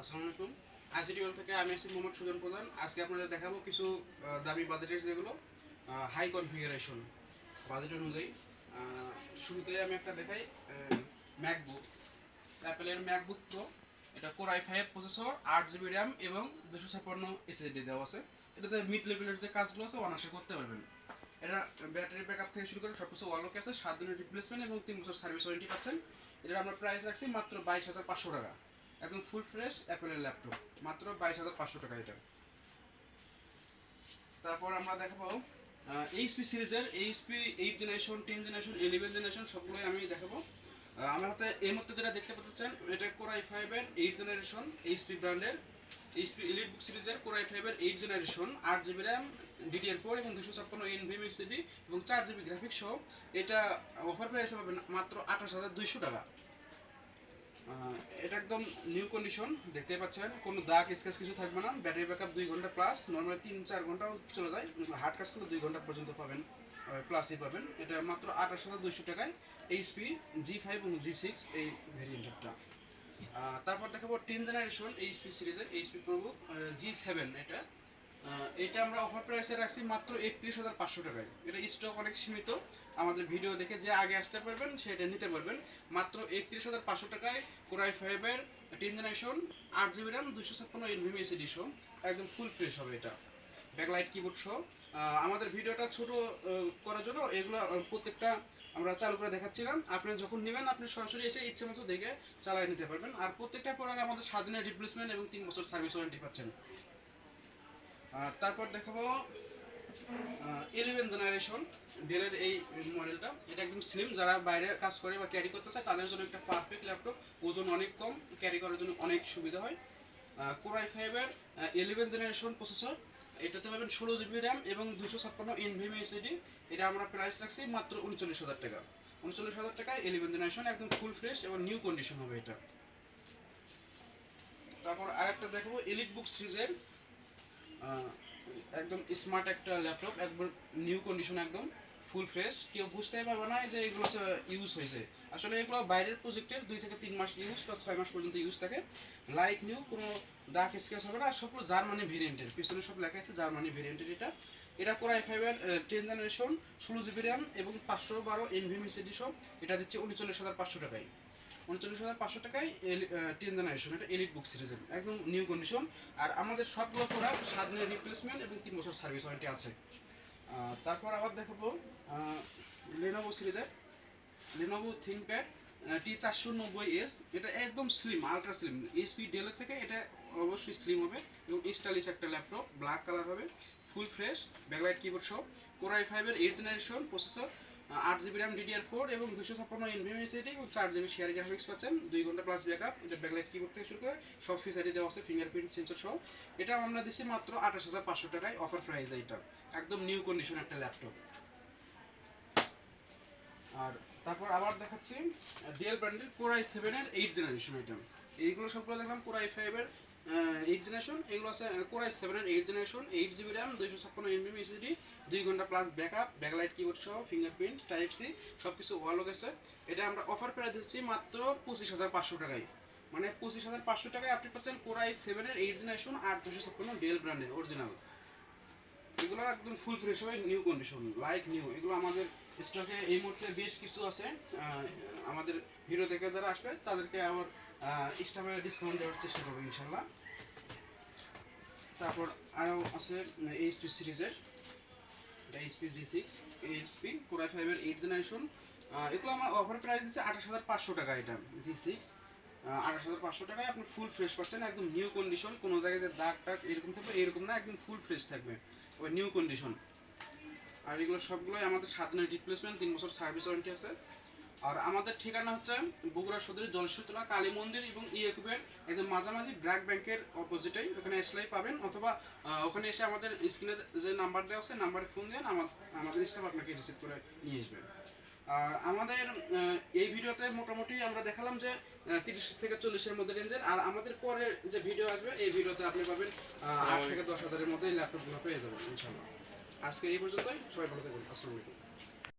আসসালামু আলাইকুম। আইসিটি থেকে আমি আছি মোহাম্মদ সুজন প্রধান। আজকে আপনাদের দেখাবো কিছু দামি বাজেটের যেগুলো হাই কনফিগারেশন বাজেট অনুযায়ী। শুরুতে আমি একটা দেখাই ম্যাকবুক অ্যাপেলের ম্যাকবুক প্রো এটা কোর আই ফাইভ প্রসেসর আট জিবি র্যাম এবং দুশো ছাপ্পান্ন এসএসডি দেওয়া আছে। এটাতে মিড লেভেলের যে কাজগুলো আছে অনার্সে করতে পারবেন। এটা ব্যাটারি ব্যাকআপ থেকে শুরু করে সবকিছু ওয়ার্লকে আছে, সাত দিনের রিপ্লেসমেন্ট এবং তিন বছর সার্ভিস ওয়ারেন্টি পাচ্ছেন। এটার আমরা প্রাইস রাখছি মাত্র বাইশ হাজার পাঁচশো টাকা। একদম ফুল ফ্রেশ অ্যাপেলের ল্যাপটপ মাত্র বাইশ হাজার পাঁচশো টাকা এটা। তারপর আমরা দেখাবো এইচপি সিরিজের HP eight generation ten generation eleven generation সবগুলোই আমি দেখাবো। আমার হাতে এই মুহূর্তে যেটা দেখতে পাচ্ছেন, এটা কোরাই ফাইভের এইট জেনারেশন এইচপি ব্র্যান্ডের এইচপি এলিট বুক সিরিজের কোরাই ফাইভের এইট জেনারেশন আট জিবি র্যাম ডিডিআর ফোর এবং দুশো ছাপ্পান্ন এনভিএম এসিডি এবং চার জিবি গ্রাফিক্স সহ। এটা অফার প্রাইসে পাবেন মাত্র আঠাশ হাজার দুইশো টাকা। এটা একদম নিউ কন্ডিশন দেখতে পাচ্ছেন। কোনো দাগ স্কেচ কিছু থাকবে না। ব্যাটারি ব্যাকআপ দুই ঘণ্টা প্লাস নর্মালি তিন, চার ঘন্টাও চলে যায়। হার্ড কাজ করলে দুই ঘণ্টা পর্যন্ত পাবেন প্লাসই পাবেন। এটা মাত্র আঠাশ হাজার দুইশো টাকায় এইচপি জি ফাইভ এবং জি সিক্স এই ভেরিয়েন্টটা তারপর দেখাবো টেন জেনারেশন এইচপি সিরিজের এইচপি প্রবুক জি সেভেন এটা। এটা আমরা অফার প্রাইসে রাখছি মাত্র একত্রিশ হাজার পাঁচশো টাকায়। এটা স্টক অনেক সীমিত। আমাদের ভিডিও দেখে যে আগে আসতে পারবেন, সেটা নিতে পারবেন। মাত্র একত্রিশ হাজার পাঁচশো টাকায় কোরাই ফাইভের টেন জেনারেশন আট জিবি র্যাম দুশো ছাপ্পান্ন এনভিএম এসিডি শো একদম ফুল ফ্রেশ হবে এটা। ব্যাকলাইট কিবোর্ড শো আমাদের ভিডিওটা ছোট করার জন্য এগুলো প্রত্যেকটা আমরা চালু করে দেখাচ্ছিলাম। আপনি যখন নেবেন, আপনি সরাসরি এসে ইচ্ছে মতো দেখে চালিয়ে নিতে পারবেন। আর প্রত্যেকটা প্রোডাক্ট আমাদের সাত দিনের রিপ্লেসমেন্ট এবং তিন বছর সার্ভিস ওয়ারেন্টি পাচ্ছেন। তারপর দেখাবো ইলেভেন জেনারেশন ডেলের এই মডেলটা এটা একদম স্লিম যারা বাইরে কাজ করে বা ক্যারি করতে চায়, তাদের জন্য একটা পারফেক্ট ল্যাপটপ ওজন অনেক কম ক্যারি করার জন্য অনেক সুবিধা হয়। কোরাই ফাইভের ইলেভেন জেনারেশন প্রসেসর এটাতে পাবেন ষোলো জিবি র্যাম এবং দুশো ছাপ্পান্ন এনভিএম এসিডি এটা আমরা প্রাইস রাখছি মাত্র উনচল্লিশ হাজার টাকা। উনচল্লিশ হাজার টাকায় ইলেভেন জেনারেশন একদম ফুল ফ্রেশ এবং নিউ কন্ডিশন হবে এটা। তারপর আরেকটা দেখাবো এলিট বুক সিরিজের একদম স্মার্ট একটা ল্যাপটপ একবার নিউ কন্ডিশন একদম ফুল ফ্রেশ কেউ বুঝতেই পারবে না যে এগুলো ইউজ হয়েছে। আসলে এগুলো বাইরের প্রজেক্টের দুই থেকে তিন মাস ইউজ বা ছয় মাস পর্যন্ত ইউজ থাকে। লাইক নিউ কোনো দাগ স্কেচ হবে না। সবগুলো জার্মানি ভেরিয়েন্টের পিছনে সব লেখা আছে জার্মানি ভেরিয়েন্টের এটা। এটা কোরাই ফাইভের টেন জেনারেশন ষোলো জিবি র্যাম এবং পাঁচশো বারো এনভিএম এসিডি সব এটা দিচ্ছে উনচল্লিশ হাজার পাঁচশো টাকায়। উনচল্লিশ হাজার পাঁচশো টাকায় টেন জেনারেশন এটা এলিট বুক সিরিজের একদম নিউ কন্ডিশন আর আমাদের সবগুলো প্রোডাক্ট সাত দিনের রিপ্লেসমেন্ট এবং তিন বছর সার্ভিস ওয়ারেন্টি আছে। তারপর আবার দেখাবো লেনোভো সিরিজের লেনোভো টি চারশো নব্বই এস এটা একদম স্লিম আলট্রা স্লিম ডেলের থেকে এটা অবশ্যই স্লিম হবে এবং স্টাইলিশ একটা ল্যাপটপ ব্ল্যাক কালার হবে ফুল ফ্রেশ ব্যাকলাইট কিবোর্ড সহ। কোরাই ফাইভের এইট জেনারেশন প্রসেসর আট জিবি র্যাম ডিডিআর ফোর এবং দুশো ছাপ্পান্ন এনভিএম এসিডি এবং চার জিবি শেয়ার গ্রাফিক্স পাচ্ছেন। দুই ঘণ্টা প্লাস ব্যাকআপ এটা ব্যাকলাইট কিবোর্ড থেকে শুরু করে সব ফিচারই দেওয়া আছে ফিঙ্গারপ্রিন্ট সেন্সর সহ। এটা আমরা দিচ্ছি মাত্র আঠাশ হাজার পাঁচশো টাকায়। অফার প্রাইস এটা একদম নিউ কন্ডিশন একটা ল্যাপটপ আর তারপর আবার দেখাচ্ছি ডিএল ব্র্যান্ডের কোরাই সেভেনের এইট জেনারেশন আইটেম এইগুলো সবগুলো দেখলাম কোরাই ফাইভের এইট জেনারেশন এগুলো আছে কোরাই সেভেনের eight generation eight GB RAM দুইশো ছাপ্পান্ন এমবি এসিডি দুই ঘণ্টা প্লাস ব্যাকআপ ব্যাকলাইট কিবোর্ড সহ ফিঙ্গারপ্রিন্ট টাইপ সি সব কিছু ওয়ালো গেছে এটা আমরা অফার প্রাইস দিচ্ছি মাত্র পঁচিশ হাজার পাঁচশো টাকায়। মানে পঁচিশ হাজার পাঁচশো টাকায় আপনি পাচ্ছেন কোরাই সেভেনের এইট জেনারেশন আর দুশো ছাপ্পান্ন ডিএল ব্র্যান্ডের অরিজিনাল এগুলো একদম ফুল ফ্রেশ হবে নিউ কন্ডিশন লাইক নিউ এগুলো আমাদের স্টকে এই মুহূর্তে বেশ কিছু আছে। আমাদের ভিডিও থেকে যারা আসবে, তাদেরকে আবার স্টাফে ডিসকাউন্ট দেওয়ার চেষ্টা করব ইনশাল্লাহ। তারপর আরও আছে এইচপি সিরিজের। HP G six HP core i ফাইভের এইট জেনারেশন এগুলো আমার অফার প্রাইস দিচ্ছে আঠাশ হাজার পাঁচশো টাকা এটা জি সিক্স আঠাশ হাজার পাঁচশো টাকায় আপনি ফুল ফ্রেশ পাচ্ছেন, একদম নিউ কন্ডিশন কোনো জায়গায় যে দাগ টাগ এরকম থাকবে, এরকম না, একদম ফুল ফ্রেশ থাকবে। ওই নিউ কন্ডিশন আর এগুলো সবগুলোই আমাদের সাত দিনের রিপ্লেসমেন্ট তিন বছর সার্ভিস ওয়ারেন্টি আছে। আর আমাদের ঠিকানা হচ্ছে বগুড়া সদরের জলসুতলা কালী মন্দির এবং ইয়েকুবের একদম মাঝামাঝি ব্র্যাক ব্যাংকের অপোজিটেই ওখানে আসলেই পাবেন অথবা ওখানে এসে আমাদের স্ক্রিনে যে নাম্বার দেওয়া আছে নাম্বারে ফোন দেন আমাদের স্টাফ আপনাকে রিসিভ করে নিয়ে আসবে আর আমাদের এই ভিডিওতে মোটামুটি আমরা দেখালাম যে তিরিশ থেকে চল্লিশের মধ্যে রেঞ্জের। আর আমাদের পরে যে ভিডিও আসবে এই ভিডিওতে আপনি পাবেন আট থেকে দশ হাজারের মধ্যে ল্যাপটপগুলো পেয়ে যাবেন ইনশাল্লাহ আজকে এই পর্যন্তই সবাই ভালো থাকবেন আসসালামু আলাইকুম।